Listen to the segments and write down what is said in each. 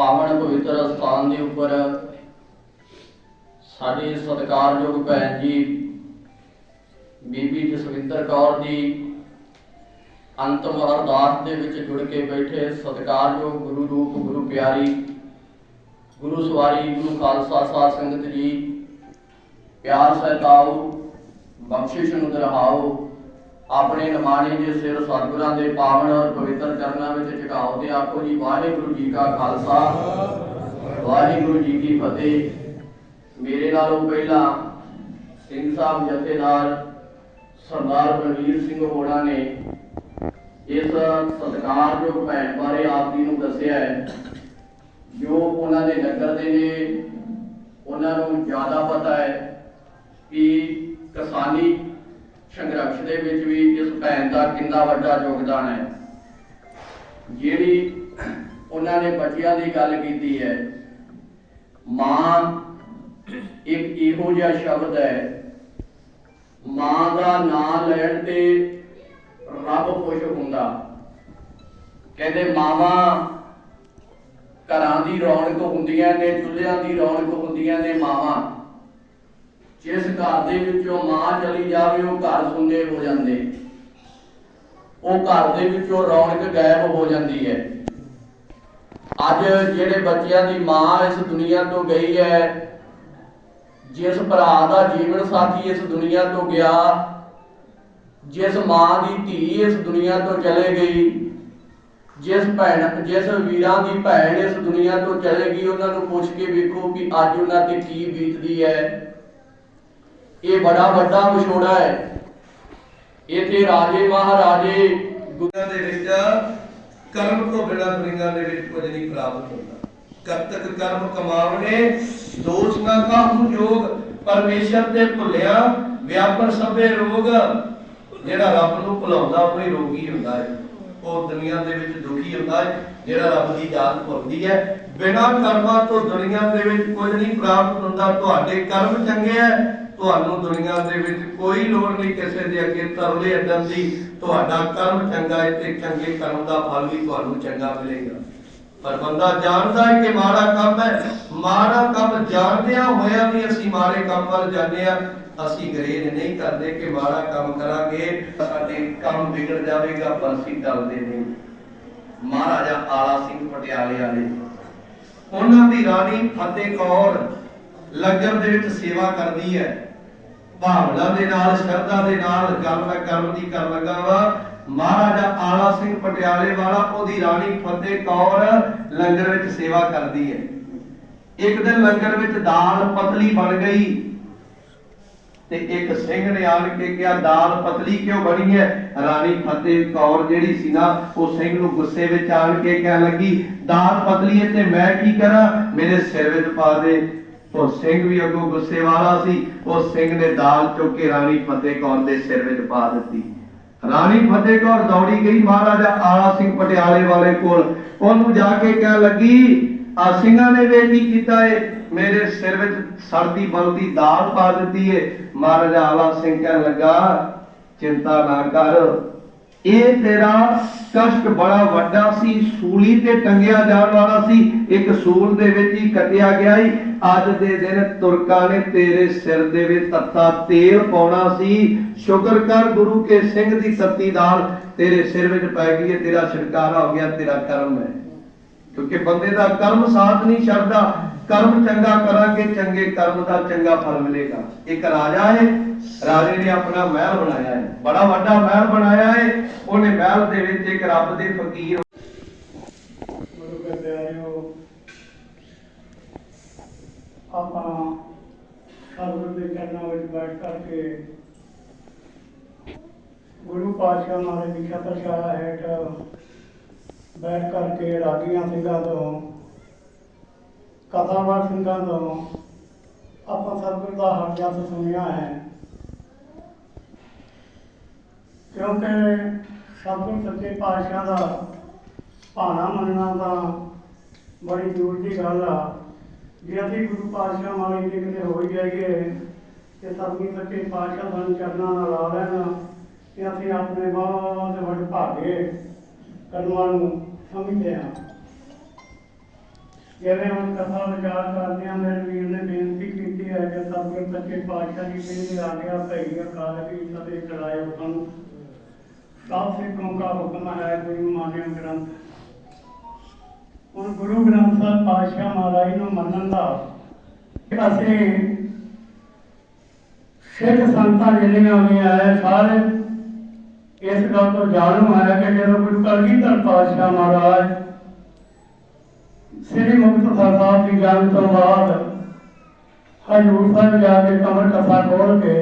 ਪਾਵਨ ਪਵਿੱਤਰ ਸਥਾਨ ਦੇ ਉੱਪਰ ਸਾਡੇ ਸਤਿਕਾਰਯੋਗ ਭੈਣ ਜੀ, ਬੀਬੀ ਜਸਵਿੰਦਰ ਕੌਰ ਜੀ ਅੰਤਮ ਅਰਦਾਸ ਦੇ ਵਿੱਚ ਜੁੜ ਕੇ ਬੈਠੇ ਸਤਿਕਾਰਯੋਗ ਗੁਰੂ ਰੂਪ, ਗੁਰੂ ਪਿਆਰੀ, ਗੁਰੂ ਸਵਾਰੀ, ਗੁਰੂ ਖਾਲਸਾ ਸਾਧ ਸੰਗਤ ਜੀ, ਪਿਆਰ ਸਹਿਤਾਓ ਬਖਸ਼ਿਸ਼ ਨੂੰ ਦਰਹਾਓ। ਆਪਣੇ ਨਿਮਾਣੇ ਦੇ ਸਿਰ ਸਤਿਗੁਰਾਂ ਦੇ ਪਾਵਨ ਔਰ ਪਵਿੱਤਰ ਚਰਨਾਂ ਵਿੱਚ ਝੁਕਾਓ ਤੇ ਆਖੋ ਜੀ, ਵਾਹਿਗੁਰੂ ਜੀ ਕਾ ਖਾਲਸਾ, ਵਾਹਿਗੁਰੂ ਜੀ ਕੀ ਫਤਿਹ। ਮੇਰੇ ਨਾਲੋਂ ਪਹਿਲਾਂ ਸਿੰਘ ਸਾਹਿਬ ਜਥੇਦਾਰ ਸਰਦਾਰ ਬਲਵੀਰ ਸਿੰਘ ਹੋਣਾ ਨੇ ਇਸ ਸਤਿਕਾਰਯੋਗ ਭੈਣ ਬਾਰੇ ਆਪ ਜੀ ਨੂੰ ਦੱਸਿਆ ਹੈ, ਜੋ ਉਹਨਾਂ ਦੇ ਨਗਰ ਦੇ ਨੇ, ਉਹਨਾਂ ਨੂੰ ਜ਼ਿਆਦਾ ਪਤਾ ਹੈ ਕਿ ਕਿਸਾਨੀ ਸੰਘਰਸ਼ ਦੇ ਵਿੱਚ ਵੀ ਇਸ ਭੈਣ ਦਾ ਕਿੰਨਾ ਵੱਡਾ ਯੋਗਦਾਨ ਹੈ। ਜਿਹੜੀ ਉਹਨਾਂ ਨੇ ਬੱਚਿਆਂ ਦੀ ਗੱਲ ਕੀਤੀ ਹੈ, ਮਾਂ ਇੱਕ ਇਹੋ ਜਿਹਾ ਸ਼ਬਦ ਹੈ, ਮਾਂ ਦਾ ਨਾਮ ਲੈਣ ਤੇ ਰੱਬ ਖੁਸ਼ ਹੁੰਦਾ। ਕਹਿੰਦੇ ਮਾਵਾਂ ਘਰਾਂ ਦੀ ਰੌਣਕ ਹੁੰਦੀਆਂ ਨੇ, ਚੁੱਲ੍ਹਿਆਂ ਦੀ ਰੌਣਕ ਹੁੰਦੀਆਂ ਨੇ ਮਾਵਾਂ। ਜਿਸ ਘਰ ਦੇ ਵਿੱਚੋਂ ਮਾਂ ਚਲੀ ਜਾਵੇ, ਉਹ ਘਰ ਸੁੰਨੇ ਹੋ ਜਾਂਦੇ। ਉਹ ਘਰ ਦੇ ਵਿੱਚੋਂ ਰੌਣਕ ਗਾਇਬ ਹੋ ਜਾਂਦੀ ਹੈ। ਅੱਜ ਜਿਹੜੇ ਬੱਚਿਆਂ ਦੀ ਮਾਂ ਇਸ ਦੁਨੀਆ ਤੋਂ ਗਈ ਹੈ, ਜਿਸ ਭਰਾ ਦਾ ਜੀਵਨ ਸਾਥੀ ਇਸ ਦੁਨੀਆ ਤੋਂ ਗਿਆ, ਜਿਸ ਮਾਂ ਦੀ ਧੀ ਇਸ ਦੁਨੀਆ ਤੋਂ ਚਲੇ ਗਈ, ਜਿਸ ਭੈਣ, ਜਿਸ ਵੀਰਾਂ ਦੀ ਭੈਣ ਇਸ ਦੁਨੀਆ ਤੋਂ ਚਲੇ ਗਈ, ਉਹਨਾਂ ਨੂੰ ਪੁੱਛ ਕੇ ਵੇਖੋ ਕਿ ਅੱਜ ਉਹਨਾਂ ਤੇ ਕੀ ਬੀਤਦੀ ਹੈ। ਇਹ ਬੜਾ ਵੱਡਾ ਵਿਛੋੜਾ ਹੈ। ਇੱਥੇ ਰਾਜੇ ਮਹਾਰਾਜੇ ਗੁ- ਦੇ ਵਿੱਚ ਕਰਮ ਤੋਂ ਬਿਨਾਂ ਦੁਨੀਆਂ ਦੇ ਵਿੱਚ ਕੁਝ ਨਹੀਂ ਪ੍ਰਾਪਤ ਹੁੰਦਾ। ਕਰਤਕ ਕਰਮ ਕਮਾਵਣੇ ਦੋਸ਼ ਨਾ ਕਾਹੂ ਜੋਗ, ਪਰਮੇਸ਼ਰ ਤੇ ਭੁੱਲਿਆ, ਵਿਆਪਨ ਸਭੇ ਰੋਗ। ਜਿਹੜਾ ਰੱਬ ਨੂੰ ਭੁਲਾਉਂਦਾ, ਉਹ ਹੀ ਰੋਗੀ ਹੁੰਦਾ ਹੈ। ਉਹ ਦੁਨੀਆ ਦੇ ਵਿੱਚ ਦੁਖੀ ਹੁੰਦਾ ਹੈ, ਜਿਹੜਾ ਰੱਬ ਦੀ ਯਾਦ ਭੁੱਲਦੀ ਹੈ। ਬਿਨਾਂ ਕਰਮਾਂ ਤੋਂ ਦੁਨੀਆ ਦੇ ਵਿੱਚ ਕੁਝ ਨਹੀਂ ਪ੍ਰਾਪਤ ਹੁੰਦਾ। ਤੁਹਾਡੇ ਕਰਮ ਚੰਗੇ ਹੈ ਤੁਹਾਨੂੰ ਦੁਨੀਆ ਦੇ ਵਿੱਚ ਕੋਈ ਲੋੜ ਨਹੀਂ ਕਿਸੇ ਦੇ ਅੱਗੇ ਤਰਲੇ ਅੱਡਣ ਦੀ। ਤੁਹਾਡਾ ਕਰਮ ਚੰਗਾ ਹੈ ਤੇ ਚੰਗੇ ਕਰਮ ਦਾ ਫਲ ਵੀ ਤੁਹਾਨੂੰ ਚੰਗਾ ਮਿਲੇਗਾ। ਪਰ ਬੰਦਾ ਜਾਣਦਾ ਹੈ ਕਿ ਮਾੜਾ ਕੰਮ ਹੈ। ਮਾੜਾ ਕੰਮ ਜਾਣਦਿਆਂ ਹੋਇਆਂ ਵੀ ਅਸੀਂ ਮਾੜੇ ਕੰਮ ਵੱਲ ਜਾਂਦੇ ਆ ਅਸੀਂ ਗਰੇਜ ਨਹੀਂ ਕਰਦੇ ਕਿ ਮਾੜਾ ਕੰਮ ਕਰਾਂਗੇ, ਸਾਡੇ ਕੰਮ ਵਿਗੜ ਜਾਵੇਗਾ, ਪਰ ਅਸੀਂ ਡਰਦੇ ਨਹੀਂ। ਮਹਾਰਾਜਾ ਆਲਾ ਸਿੰਘ ਪਟਿਆਲੇ ਵਾਲੇ, ਉਹਨਾਂ ਦੀ ਰਾਣੀ ਫਤਿਹ ਕੌਰ ਲੰਗਰ ਦੇ ਵਿੱਚ ਸੇਵਾ ਕਰਦੀ ਹੈ। ਭਾਵਨਾ ਦੇ ਨਾਲ, ਸ਼ਰਧਾ ਦੇ ਨਾਲ ਗੱਲ ਮੈਂ ਕਰਨ ਦੀ ਕਰ ਲੱਗਾ ਵਾ। ਮਹਾਰਾਜਾ ਆਲਾ ਸਿੰਘ ਪਟਿਆਲੇ ਵਾਲਾ, ਉਹਦੀ ਰਾਣੀ ਫਤਿਹ ਕੌਰ ਲੰਗਰ ਵਿੱਚ ਸੇਵਾ ਕਰਦੀ ਹੈ। ਇੱਕ ਦਿਨ ਲੰਗਰ ਵਿੱਚ ਦਾਲ ਪਤਲੀ ਬਣ ਗਈ ਤੇ ਇੱਕ ਸਿੰਘ ਨੇ ਆਣ ਕੇ ਕਿਹਾ, ਦਾਲ ਪਤਲੀ ਕਿਉਂ ਬਣੀ ਹੈ? ਰਾਣੀ ਫਤਿਹ ਕੌਰ ਜਿਹੜੀ ਸੀ ਨਾ, ਉਹ ਸਿੰਘ ਨੂੰ ਗੁੱਸੇ ਵਿੱਚ ਆਣ ਕੇ ਕਹਿਣ ਲੱਗੀ, ਦਾਲ ਪਤਲੀ ਹੈ ਤੇ ਮੈਂ ਕੀ ਕਰਾਂ? ਮੇਰੇ ਸਿਰ ਵਿੱਚ ਪਾ ਦੇ। ਉਹ ਸਿੰਘ ਵੀ ਅੱਗੋਂ ਗੁੱਸੇ ਵਾਲਾ ਸੀ। ਉਹ ਸਿੰਘ ਨੇ ਦਾਲ ਚੁੱਕ ਕੇ ਰਾਣੀ ਫਤਿਹ ਕੌਰ ਦੇ ਸਿਰ ਵਿੱਚ ਪਾ ਦਿੱਤੀ। ਰਾਣੀ ਫਤਿਹ ਕੌਰ ਦੌੜੀ ਗਈ। ਮਹਾਰਾਜਾ ਆਲਾ ਸਿੰਘ ਪਟਿਆਲੇ ਵਾਲੇ ਕੋਲ। ਉਹਨੂੰ ਜਾ ਕੇ ਕਹਿਣ ਲੱਗੀ, ਆ ਸਿੰਘਾਂ ਨੇ ਵੇ ਕੀ ਕੀਤਾ ਏ? ਮੇਰੇ ਸਿਰ ਵਿੱਚ ਸਰਦੀ ਬਲਦੀ ਦਾਲ ਪਾ ਦਿੱਤੀ ਏ। ਮਹਾਰਾਜਾ ਆਲਾ ਸਿੰਘ ਕਹਿਣ ਲੱਗਾ, ਚਿੰਤਾ ਨਾ ਕਰ। ਇਹ ਤੇਰਾ ਕਸ਼ਟ ਬੜਾ ਵੱਡਾ ਸੀ, ਸੂਲੀ ਤੇ ਟੰਗਿਆ ਜਾਣ ਵਾਲਾ ਸੀ। ਇੱਕ ਸੂਲ ਦੇ ਵਿੱਚ ਹੀ ਕੱਟਿਆ ਗਿਆ ਈ। ਅੱਜ ਦੇ ਦਿਨ ਤੁਰਕਾਂ ਨੇ ਤੇਰੇ ਸਿਰ ਦੇ ਵਿੱਚ ਤੱਤਾ ਤੇਲ ਪਾਉਣਾ ਸੀ। ਸ਼ੁਕਰ ਕਰ ਗੁਰੂ ਕੇ ਸਿੰਘ ਦੀ ਸੱਤੀ ਦਾਲ ਤੇਰੇ ਸਿਰ ਵਿੱਚ ਪੈ ਗਈ ਹੈ ਤੇਰਾ ਛਿਟਕਾਰਾ ਹੋ ਗਿਆ, ਤੇਰਾ ਕਰਮ ਹੈ। ਕਿਉਂਕਿ ਬੰਦੇ ਦਾ ਕਰਮ ਸਾਥ ਨਹੀਂ ਛੱਡਦਾ। ਕਰਮ ਚੰਗਾ ਕਰਾਂਗੇ, ਚੰਗੇ ਕਰਮ ਦਾ ਚੰਗਾ ਫਲ ਮਿਲੇਗਾ। ਇੱਕ ਰਾਜਾ ਹੈ, ਰਾਜੇ ਨੇ ਆਪਣਾ ਮਹਿਲ ਬਣਾਇਆ ਹੈ। ਬੜਾ ਵੱਡਾ ਮਹਿਲ ਬਣਾਇਆ ਹੈ, ਉਹਨੇ ਮਹਿਲ ਦੇ ਵਿੱਚ ਇੱਕ ਰੱਬ ਦੇ ਫਕੀਰ ਗੁਰੂ ਪਿਆਰਿਓ ਆਪਾਂ ਸਤਿਗੁਰੂ ਦੇ ਚਰਨਾਂ ਵਿੱਚ ਬੈਠ ਕਰਕੇ ਗੁਰੂ ਪਾਤਸ਼ਾਹ ਮਹਾਰਾਜ ਦੀ ਛਤਰ ਛਾਇਆ ਹੇਠ ਬੈਠ ਕਰਕੇ ਰਾਗੀਆਂ ਸਿੰਘਾਂ ਤੋਂ ਕਥਾਵਾਰ ਸਿੰਘਾਂ ਤੋਂ ਆਪਾਂ ਸਤਿਗੁਰੂ ਦਾ ਹਰ ਜਸ ਸੁਣਿਆ ਹੈ। ਕਿਉਂਕਿ ਸਤਿਗੁਰ ਸੱਚੇ ਪਾਤਸ਼ਾਹ ਦਾ ਭਾਣਾ ਮੰਨਣਾ ਤਾਂ ਬੜੀ ਦੂਰ ਦੀ ਗੱਲ ਆ। ਜੇ ਅਸੀਂ ਗੁਰੂ ਪਾਤਸ਼ਾਹ ਵਾਲੇ ਦੇ ਕਿਤੇ ਹੋ ਜਾਈਏ ਤੇ ਸਤਿਗੁਰੂ ਸੱਚੇ ਪਾਤਸ਼ਾਹ ਸਾਨੂੰ ਚਰਨਾਂ ਨਾਲ ਲਾ ਲੈਣ ਤੇ ਅਸੀਂ ਆਪਣੇ ਬਹੁਤ ਵੱਡੇ ਭਾਗੇ ਕਰਮਾਂ ਨੂੰ ਸਮਝਦੇ ਹਾਂ। ਜਿਵੇਂ ਹੁਣ ਕਥਾ ਵਿਚਾਰ ਕਰਦੇ ਆ ਨੇ ਬੇਨਤੀ ਕੀਤੀ ਹੈ ਕਿ ਸਤਿਗੁਰ ਸੱਚੇ ਪਾਤਸ਼ਾਹ ਜੀ ਕਹਿੰਦੇ ਆ ਭਈ ਅਕਾਲ ਕੀ ਸਭੇ ਚਲਾਏ ਹੁਕਮ ਸਭ ਸਿੱਖੋਂ ਦਾ ਹੁਕਮ ਹੈ, ਗੁਰੂ ਮਾਨਿਓ ਗ੍ਰੰਥ। ਹੁਣ ਗੁਰੂ ਗ੍ਰੰਥ ਸਾਹਿਬ ਪਾਤਸ਼ਾਹ ਮਹਾਰਾਜ ਨੂੰ ਮੰਨਣ ਦਾ ਅਸੀਂ ਸਿੱਖ ਸੰਤਾਂ ਜਿਹੜੀਆਂ ਵੀ ਆਏ ਸਾਰੇ ਇਸ ਗੱਲ ਤੋਂ ਜਾਣੂ ਹੈ ਕਿ ਜਦੋਂ ਗੁਰੂ ਕਲਗੀਧਰ ਪਾਤਸ਼ਾਹ ਮਹਾਰਾਜ ਸ੍ਰੀ ਮੁਕਤਸਰ ਸਾਹਿਬ ਦੀ ਜਨਮ ਤੋਂ ਬਾਅਦ ਹਜੂਰ ਸਾਹਿਬ ਜਾ ਕੇ ਕਮਰ ਕਥਾ ਖੋਲ ਕੇ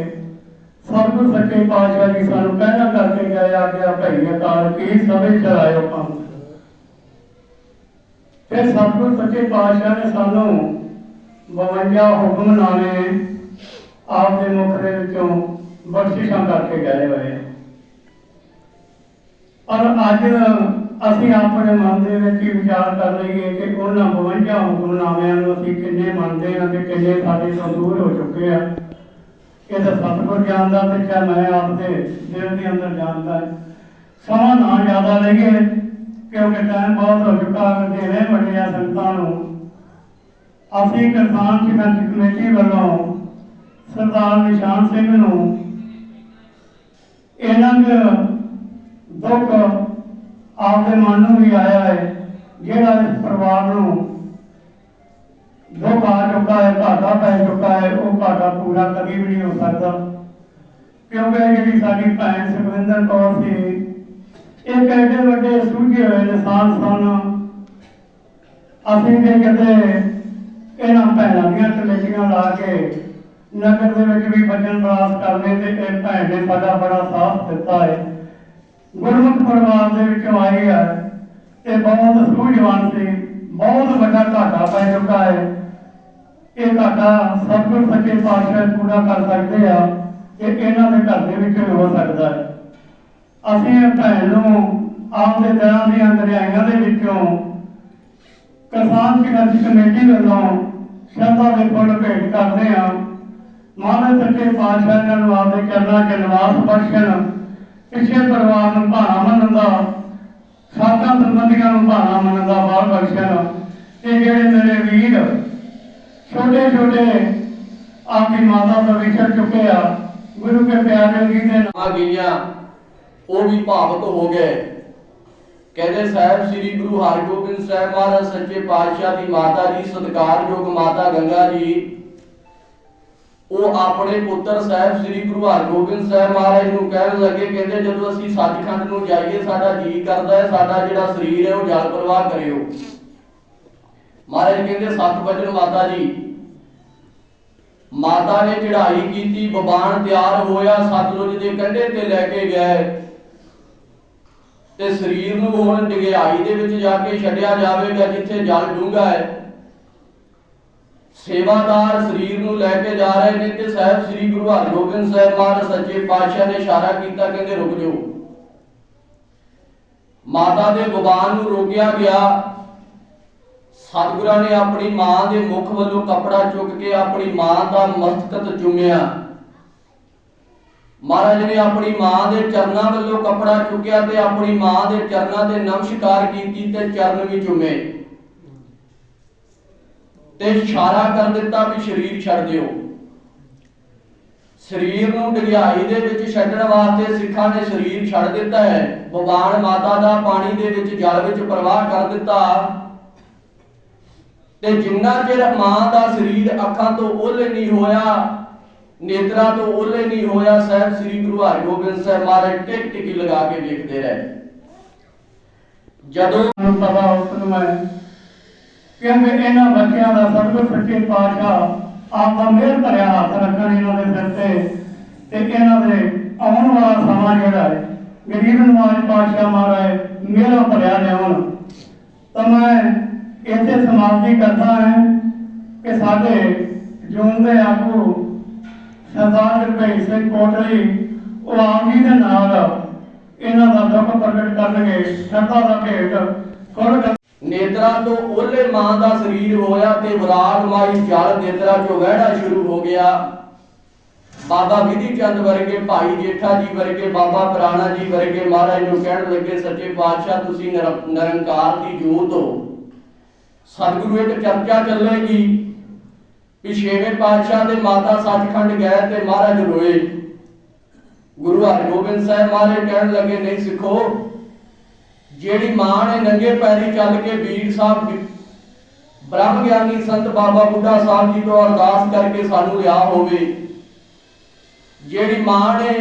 ਸਤਿਗੁਰ ਸੱਚੇ ਪਾਤਸ਼ਾਹ ਜੀ ਸਾਨੂੰ ਪਹਿਲਾਂ ਕਰਕੇ ਗਏ ਆ ਗਿਆ ਭਈ ਅਕਾਲ ਕੀ ਸਭੇ ਚਲਾਇਓ ਪੰਥ? ਫਿਰ ਸਤਿਗੁਰ ਸੱਚੇ ਪਾਤਸ਼ਾਹ ਨੇ ਸਾਨੂੰ 52 ਹੁਕਮਨਾਮੇ ਆਪ ਦੇ ਮੁਖ ਦੇ ਵਿੱਚੋਂ ਬਖਸ਼ਿਸ਼ਾਂ ਕਰਕੇ ਗਏ ਹੋਏ ਔਰ ਅੱਜ ਅਸੀਂ ਆਪਣੇ ਮਨ ਦੇ ਵਿੱਚ ਹੀ ਵਿਚਾਰ ਕਰ ਲਈਏ ਕਿ ਉਹਨਾਂ 52 ਹੁਕਮਨਾਮਿਆਂ ਨੂੰ ਅਸੀਂ ਕਿੰਨੇ ਮੰਨਦੇ ਹਾਂ ਤੇ ਕਿੰਨੇ ਸਾਡੇ ਤੋਂ ਦੂਰ ਹੋ ਚੁੱਕੇ ਆ। ਇਹ ਤਾਂ ਸਤਿਗੁਰ ਜਾਣਦਾ ਤੇ ਚਾਹ ਮੈਂ ਆਪਦੇ ਦਿਲ ਦੇ ਅੰਦਰ ਜਾਣਦਾ। ਸਮਾਂ ਨਾ ਜ਼ਿਆਦਾ ਲਈਏ, ਕਿਉਂਕਿ ਟਾਈਮ ਬਹੁਤ ਹੋ ਚੁੱਕਾ ਹੈ ਦੇਵੇ ਬੜੀਆਂ ਸੰਗਤਾਂ ਨੂੰ। ਅਸੀਂ ਕਿਸਾਨ ਸੰਘਰਸ਼ ਕਮੇਟੀ ਵੱਲੋਂ ਸਰਦਾਰ ਨਿਸ਼ਾਨ ਸਿੰਘ ਨੂੰ ਇਹਨਾਂ ਦੇ ਦੁੱਖ ਆਪਦੇ ਮਨ ਨੂੰ ਵੀ ਆਇਆ ਹੈ, ਜਿਹੜਾ ਇਸ ਪਰਿਵਾਰ ਨੂੰ ਦੁੱਖ ਆ ਚੁੱਕਾ ਹੈ ਘਾਟਾ ਪੈ ਚੁੱਕਾ ਹੈ, ਉਹ ਘਾਟਾ ਪੂਰਾ ਕਦੀ ਵੀ ਨਹੀਂ ਹੋ ਸਕਦਾ। ਕਿਉਂਕਿ ਜਿਹੜੀ ਸਾਡੀ ਭੈਣ ਸੁਖਵਿੰਦਰ ਕੌਰ ਸੀ, ਇਹ ਐਡੇ ਵੱਡੇ ਸੂਝੇ ਹੋਏ ਇਨਸਾਨ ਸਨ। ਅਸੀਂ ਜੇ ਕਿਤੇ ਇਹਨਾਂ ਭੈਣਾਂ ਦੀਆਂ ਕਮੇਟੀਆਂ ਲਾ ਕੇ ਨਗਰ ਦੇ ਵਿੱਚ ਵੀ ਭਜਨ ਪ੍ਰਾਸ ਕਰਦੇ ਤੇ ਇਹ ਭੈਣ ਨੇ ਸਾਡਾ ਬੜਾ ਸਾਥ ਦਿੱਤਾ ਹੈ। ਗੁਰਮੁਖ ਪਰਿਵਾਰ ਦੇ ਵਿੱਚੋਂ ਆਈ ਹੈ ਤੇ ਬਹੁਤ ਸੂਝਵਾਨ ਸੀ ਬਹੁਤ ਵੱਡਾ ਘਾਟਾ ਪੈ ਚੁੱਕਾ ਹੈ। ਇਹ ਘਾਟਾ ਸਤਿਗੁਰ ਸੱਚੇ ਪਾਤਸ਼ਾਹ ਪੂਰਾ ਕਰ ਸਕਦੇ ਆ ਇਹ ਇਹਨਾਂ ਦੇ ਘਰ ਦੇ ਵਿੱਚ ਵੀ ਹੋ ਸਕਦਾ ਹੈ। ਅਸੀਂ ਇਹ ਭੈਣ ਨੂੰ ਆਪਦੇ ਦਿਲਾਂ ਦੀਆਂ ਦਰਿਆਈਆਂ ਦੇ ਵਿੱਚੋਂ ਕਿਸਾਨ ਸੰਘਰਸ਼ ਕਮੇਟੀ ਵੱਲੋਂ ਸ਼ਰਧਾ ਦੇ ਫੁੱਲ ਭੇਟ ਕਰਦੇ ਹਾਂ। ਮਹਾਰਾਜ ਸੱਚੇ ਪਾਤਸ਼ਾਹ ਇਹਨਾਂ ਨੂੰ ਆਪਦੇ ਚਰਨਾਂ 'ਚ ਨਿਵਾਸ ਬਖਸ਼ਣ ਪਿਛੇ ਪਰਿਵਾਰ ਨੂੰ ਭਾਣਾ ਮੰਨਣ ਦਾ ਸਾਥਾਂ ਸੰਬੰਧੀਆਂ ਨੂੰ ਭਾਣਾ ਮੰਨਣ ਦਾ ਬਾਲ ਬਖਸ਼ਣ। ਤੇ ਜਿਹੜੇ ਮੇਰੇ ਵੀਰ ਛੋਟੇ ਛੋਟੇ ਆਪਣੀ ਮਾਤਾ ਤੋਂ ਵਿਛੜ ਚੁੱਕੇ ਆ, ਗੁਰੂ ਕੇ ਪਿਆਰੇ ਜੀ ਦੇ ਨਾਲ ਗਈਆਂ, ਉਹ ਵੀ ਭਾਵਕ ਹੋ ਗਏ। ਕਹਿੰਦੇ ਸਾਹਿਬ, ਸ੍ਰੀ ਗੁਰੂ ਹਰਗੋਬਿੰਦ ਸਾਹਿਬ ਮਹਾਰਾਜ, ਸੱਚੇ ਪਾਤਸ਼ਾਹ ਦੀ ਮਾਤਾ ਜੀ, ਸਤਿਕਾਰਯੋਗ ਮਾਤਾ ਗੰਗਾ ਜੀ ਉਹ ਆਪਣੇ ਪੁੱਤਰ ਸਾਹਿਬ ਸ੍ਰੀ ਗੁਰੂ ਹਰਗੋਬਿੰਦ ਸਾਹਿਬ ਮਹਾਰਾਜ ਨੂੰ ਕਹਿਣ ਲੱਗੇ, ਕਹਿੰਦੇ, ਜਦੋਂ ਅਸੀਂ ਸੱਚਖੰਡ ਨੂੰ ਜਾਈਏ, ਸਾਡਾ ਜੀ ਕਰਦਾ ਹੈ, ਸਾਡਾ ਜਿਹੜਾ ਸਰੀਰ ਹੈ, ਉਹ ਜਲ ਪ੍ਰਵਾਹ ਕਰਿਓ। ਮਹਾਰਾਜ ਕਹਿੰਦੇ ਸਤ ਵਚਨ ਮਾਤਾ ਜੀ, ਮਾਤਾ ਨੇ ਚੜ੍ਹਾਈ ਕੀਤੀ, ਬਬਾਨ ਤਿਆਰ ਹੋਇਆ, ਸਤਲੁਜ ਦੇ ਕੰਢੇ ਤੇ ਲੈ ਕੇ ਗਏ ਤੇ ਸਰੀਰ ਨੂੰ ਹੁਣ ਡਿਗਿਆਈ ਦੇ ਵਿੱਚ ਜਾ ਕੇ ਛੱਡਿਆ ਜਾਵੇਗਾ, ਜਿੱਥੇ ਜਲ ਡੂੰਘਾ ਹੈ। ਸੇਵਾਦਾਰ ਸਰੀਰ ਨੂੰ ਲੈ ਕੇ ਜਾ ਰਹੇ ਨੇ ਤੇ ਸਾਹਿਬ ਸ੍ਰੀ ਗੁਰੂ ਹਰਗੋਬਿੰਦ ਸਾਹਿਬ ਮਹਾਰਾਜ ਸੱਚੇ ਪਾਤਸ਼ਾਹ ਨੇ ਇਸ਼ਾਰਾ ਕੀਤਾ ਕਹਿੰਦੇ ਰੁਕ ਜਾਓ। ਮਾਤਾ ਦੇ ਬਬਾਨ ਨੂੰ ਰੋਕਿਆ ਗਿਆ। ਸਤਿਗੁਰਾਂ ਨੇ ਆਪਣੀ ਮਾਂ ਦੇ ਮੁਖ ਵੱਲੋਂ ਕਪੜਾ ਚੁੱਕ ਕੇ ਆਪਣੀ ਮਾਂ ਦਾ ਮਸਤਕ ਚੁੰਮਿਆ। ਮਹਾਰਾਜ ਨੇ ਆਪਣੀ ਮਾਂ ਦੇ ਚਰਨਾਂ ਵੱਲੋਂ ਕਪੜਾ ਚੁੱਕਿਆ ਤੇ ਆਪਣੀ ਮਾਂ ਦੇ ਚਰਨਾਂ ਤੇ ਨਮਸਕਾਰ ਕੀਤੀ ਤੇ ਚਰਨ ਵੀ ਚੁੰਮੇ। ਤੇ ਇਸ਼ਾਰਾ ਕਰ ਦਿੱਤਾ ਵੀ ਸਰੀਰ ਛੱਡ ਦਿਓ। ਸਰੀਰ ਨੂੰ ਡਿਗਿਆਈ ਦੇ ਵਿੱਚ ਛੱਡਣ ਵਾਸਤੇ ਸਿੱਖਾਂ ਨੇ ਸਰੀਰ ਛੱਡ ਦਿੱਤਾ ਹੈ। ਭਗਵਾਨ ਮਾਤਾ ਦਾ ਪਾਣੀ ਦੇ ਵਿੱਚ ਜਲ ਵਿੱਚ ਪ੍ਰਵਾਹ ਕਰ ਦਿੱਤਾ। ਤੇ ਜਿੰਨਾ ਚਿਰ ਮਾਂ ਦਾ ਸਰੀਰ ਅੱਖਾਂ ਤੋਂ ਓਲੇ ਨਹੀਂ ਹੋਇਆ, ਨੇਤਰਾਂ ਤੋਂ ਓਲੇ ਨਹੀਂ ਹੋਇਆ, ਸਾਹਿਬ ਸ੍ਰੀ ਗੁਰੂ ਹਰਗੋਬਿੰਦ ਸਾਹਿਬ ਮਹਾਰਾਜ ਟਿਕ ਟਿਕੀ ਲਗਾ ਕੇ ਵੇਖਦੇ ਰਹੇ। ਜਦੋਂ ਪਤਾ ਉਸ ਨੂੰ ਮੈਂ ਕਿਉਂਕਿ ਇਹਨਾਂ ਬੱਚਿਆਂ ਦਾ ਸਤਿਗੁਰ ਸੱਚੇ ਪਾਤਸ਼ਾਹ ਆਪ ਦਾ ਮਿਹਰ ਭਰਿਆ ਹੱਥ ਰੱਖਣ ਇਹਨਾਂ ਦੇ ਸਿਰ ਤੇ ਤੇ ਇਹਨਾਂ ਦੇ ਆਉਣ ਵਾਲਾ ਸਮਾਂ ਜਿਹੜਾ ਹੈ, ਗਰੀਬ ਨਵਾਜ ਪਾਤਸ਼ਾਹ ਮਹਾਰਾਜ ਮੇਰਾ ਭਰਿਆ ਲਿਆਉਣ। ਤਾਂ ਮੈਂ ਇੱਥੇ ਸਮਾਪਤੀ ਕਰਦਾ ਹਾਂ ਕਿ ਸਾਡੇ ਜੂਨ ਦੇ ਆਗੂ ਸਰਦਾਰ ਰੁਪਏ ਸਿੰਘ ਕੋਟਲੀ, ਉਹ ਆਪ ਜੀ ਦੇ ਨਾਲ ਇਹਨਾਂ ਦਾ ਦੁੱਖ ਪ੍ਰਗਟ ਕਰਨਗੇ, ਸ਼ਰਧਾ ਦਾ ਭੇਟ ਕੋਲ ਨੇਤਰਾਂ ਤੋਂ ਓਲੇ ਮਾਂ ਦਾ ਸਰੀਰ ਹੋਇਆ ਤੇ ਵਿਰਾਟ ਮਾਈ ਜਲ ਨੇਤਰਾਂ ਚੋਂ ਵਹਿਣਾ ਸ਼ੁਰੂ ਹੋ ਗਿਆ। ਬਾਬਾ ਵਿਧੀ ਚੰਦ ਵਰਗੇ ਭਾਈ ਜੇਠਾ ਜੀ ਵਰਗੇ, ਬਾਬਾ ਪ੍ਰਾਣਾ ਜੀ ਵਰਗੇ ਮਹਾਰਾਜ ਨੂੰ ਕਹਿਣ ਲੱਗੇ, ਸੱਚੇ ਪਾਤਸ਼ਾਹ, ਤੁਸੀਂ ਨਿਰੰਕਾਰ ਦੀ ਜੋਤ ਹੋ। ਸਤਿਗੁਰੂ ਇੱਕ ਚਰਚਾ ਚੱਲੇਗੀ ਕਿ ਛੇਵੇਂ ਪਾਤਸ਼ਾਹ ਦੇ ਮਾਤਾ ਸੱਚਖੰਡ ਗਏ ਤੇ ਮਹਾਰਾਜ ਰੋਏ। ਗੁਰੂ ਹਰਗੋਬਿੰਦ ਸਾਹਿਬ ਮਹਾਰਾਜ ਕਹਿਣ ਲੱਗੇ, ਨਹੀਂ ਸਿੱਖੋ ਜਿਹੜੀ ਮਾਂ ਨੇ ਨੰਗੇ ਪੈਰੀ ਚੱਲ ਕੇ ਵੀਰ ਸਾਹਿਬ ਬ੍ਰਹਮ ਗਿਆਨੀ ਸੰਤ ਬਾਬਾ ਬੁੱਢਾ ਸਾਹਿਬ ਜੀ ਤੋਂ ਅਰਦਾਸ ਕਰਕੇ ਸਾਨੂੰ ਲਿਆ ਹੋਵੇ। ਜਿਹੜੀ ਮਾਂ ਨੇ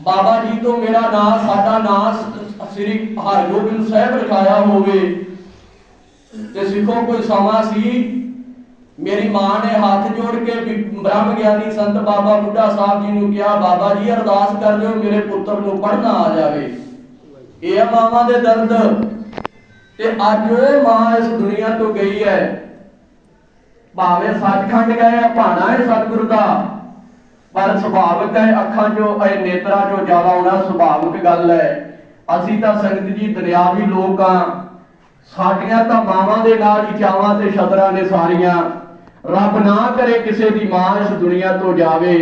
ਬਾਬਾ ਜੀ ਤੋਂ ਮੇਰਾ ਨਾਮ, ਸਾਡਾ ਨਾਮ ਸ੍ਰੀ ਹਰਗੋਬਿੰਦ ਸਾਹਿਬ ਰਖਾਇਆ ਹੋਵੇ। ਤੇ ਸਿੱਖੋ, ਕੋਈ ਸਮਾਂ ਸੀ, ਮੇਰੀ ਮਾਂ ਨੇ ਹੱਥ ਜੋੜ ਕੇ ਬ੍ਰਹਮ ਗਿਆਨੀ ਸੰਤ ਬਾਬਾ ਬੁੱਢਾ ਸਾਹਿਬ ਜੀ ਨੂੰ ਕਿਹਾ, ਬਾਬਾ ਜੀ, ਅਰਦਾਸ ਕਰ ਦਿਓ, ਮੇਰੇ ਪੁੱਤਰ ਨੂੰ ਪੜ੍ਹਨਾ ਆ ਜਾਵੇ। ਇਹ ਆ ਮਾਵਾਂ ਦੇ ਦਰਦ। ਤੇ ਅੱਜ ਉਹ ਮਾਂ ਇਸ ਦੁਨੀਆ ਤੋਂ ਗਈ ਹੈ। ਭਾਵੇਂ ਸੱਚਖੰਡ ਗਏ ਆ ਭਾਣਾ ਹੈ ਸਤਿਗੁਰੂ ਦਾ, ਪਰ ਸੁਭਾਵਿਕ ਹੈ ਅੱਖਾਂ 'ਚੋਂ, ਇਹ ਨੇਤਰਾਂ 'ਚੋਂ ਜ਼ਿਆਦਾ ਆਉਣਾ ਸੁਭਾਵਿਕ ਗੱਲ ਹੈ। ਅਸੀਂ ਤਾਂ ਸੰਗਤ ਜੀ ਦਰਿਆਵੀ ਲੋਕ ਆ। ਸਾਡੀਆਂ ਤਾਂ ਮਾਵਾਂ ਦੇ ਨਾਲ ਹੀ ਚਾਵਾਂ ਤੇ ਸ਼ਤਰਾਂ ਨੇ ਸਾਰੀਆਂ। ਰੱਬ ਨਾ ਕਰੇ ਕਿਸੇ ਦੀ ਮਾਂ ਇਸ ਦੁਨੀਆ ਤੋਂ ਜਾਵੇ।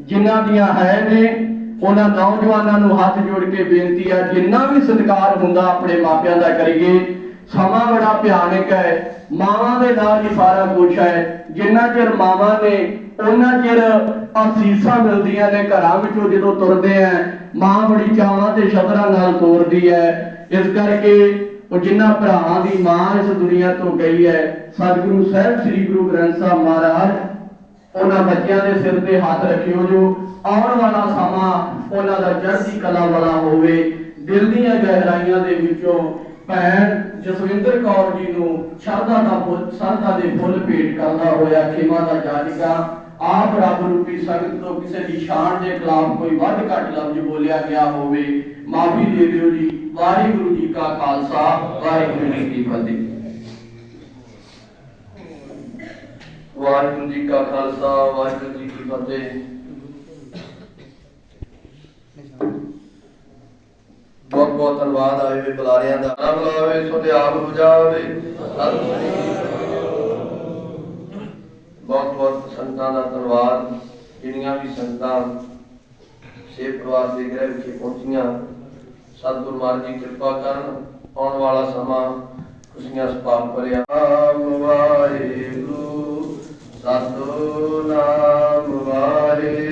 ਜਿਨ੍ਹਾਂ ਦੀਆਂ ਹੈ ਨੇ ਉਹਨਾਂ ਨੌਜਵਾਨਾਂ ਨੂੰ ਹੱਥ ਜੋੜ ਕੇ ਬੇਨਤੀ ਹੈ ਜਿੰਨਾ ਵੀ ਸਤਿਕਾਰ ਹੁੰਦਾ ਆਪਣੇ ਮਾਪਿਆਂ ਦਾ ਕਰੀਏ। ਸਮਾਂ ਬੜਾ ਭਿਆਨਕ ਹੈ। ਮਾਵਾਂ ਦੇ ਨਾਲ ਹੀ ਸਾਰਾ ਕੁਝ ਹੈ। ਜਿੰਨਾ ਚਿਰ ਮਾਵਾਂ ਨੇ, ਉਹਨਾਂ ਚਿਰ ਅਸੀਸਾਂ ਮਿਲਦੀਆਂ ਨੇ ਘਰਾਂ ਵਿੱਚੋਂ ਜਦੋਂ ਤੁਰਦੇ ਆ, ਮਾਂ ਬੜੀ ਚਾਵਾਂ ਤੇ ਸ਼ਤਰਾਂ ਨਾਲ ਤੋਰਦੀ ਹੈ। ਇਸ ਕਰਕੇ ਉਹ ਜਿੰਨਾ ਭਰਾਵਾਂ ਦੀ ਮਾਂ ਇਸ ਦੁਨੀਆ ਤੋਂ ਗਈ ਹੈ, ਸਤਿਗੁਰੂ ਸਾਹਿਬ, ਸ੍ਰੀ ਗੁਰੂ ਗ੍ਰੰਥ ਸਾਹਿਬ ਮਹਾਰਾਜ ਉਹਨਾਂ ਬੱਚਿਆਂ ਦੇ ਸਿਰ ਤੇ ਹੱਥ ਰੱਖਿਓ ਜੋ ਆਉਣ ਵਾਲਾ ਸਮਾਂ ਉਹਨਾਂ ਦਾ ਚੜ੍ਹਦੀ ਕਲਾ ਵਾਲਾ ਹੋਵੇ। ਦਿਲ ਦੀਆਂ ਗਹਿਰਾਈਆਂ ਦੇ ਵਿੱਚੋਂ ਭੈਣ ਜਸਵਿੰਦਰ ਕੌਰ ਜੀ ਨੂੰ ਸ਼ਰਧਾ ਦਾ ਫੁੱਲ ਸ਼ਰਧਾ ਦੇ ਫੁੱਲ ਭੇਟ ਕਰਦਾ ਹੋਇਆ ਖੇਮਾ ਦਾ ਜਾਜਿਕਾ ਆਪ ਰੱਬ ਰੂਪੀ ਸੰਗਤ ਤੋਂ ਕਿਸੇ ਦੀ ਸ਼ਾਨ ਦੇ ਖਿਲਾਫ ਕੋਈ ਵੱਧ ਘੱਟ ਲਫ਼ਜ਼ ਬੋਲਿਆ ਗਿਆ ਹੋਵੇ। ਮਾਫੀ ਦੇ ਦਿਓ ਜੀ। ਵਾਹਿਗੁਰੂ ਜੀ ਕਾ ਖਾਲਸਾ। ਵਾਹਿਗੁਰੂ ਜੀ ਕੀ ਫਤਿਹ। ਵਾਹਿਗੁਰੂ ਜੀ ਕਾ ਖਾਲਸਾ, ਵਾਹਿਗੁਰੂ ਜੀ ਕੀ ਫਤਿਹ। ਬਹੁਤ ਬਹੁਤ ਧੰਨਵਾਦ ਆਏ ਵੇ ਬੁਲਾਰਿਆਂ ਦਾ। ਨਾ ਬੁਲਾਵੇ ਸੋ ਆਪ ਹੋ ਜਾਵੇ ਬਹੁਤ ਬਹੁਤ ਸੰਤਾਂ ਦਾ ਧੰਨਵਾਦ। ਜਿਹੜੀਆਂ ਵੀ ਸੰਤਾਂ ਸ਼ੇਵ ਪਰਿਵਾਰ ਦੇ ਗ੍ਰਹਿ ਵਿਖੇ ਪਹੁੰਚੀਆਂ, ਸਤਿਗੁਰ ਮਹਾਰਾਜ ਜੀ ਕਿਰਪਾ ਕਰਨ ਆਉਣ ਵਾਲਾ ਸਮਾਂ ਖੁਸ਼ੀਆਂ ਸਪਾਕ ਭਰਿਆ। ਵਾਹਿਗੁਰੂ। ਸਤਨਾਮ ਵਾਹਿਗੁਰੂ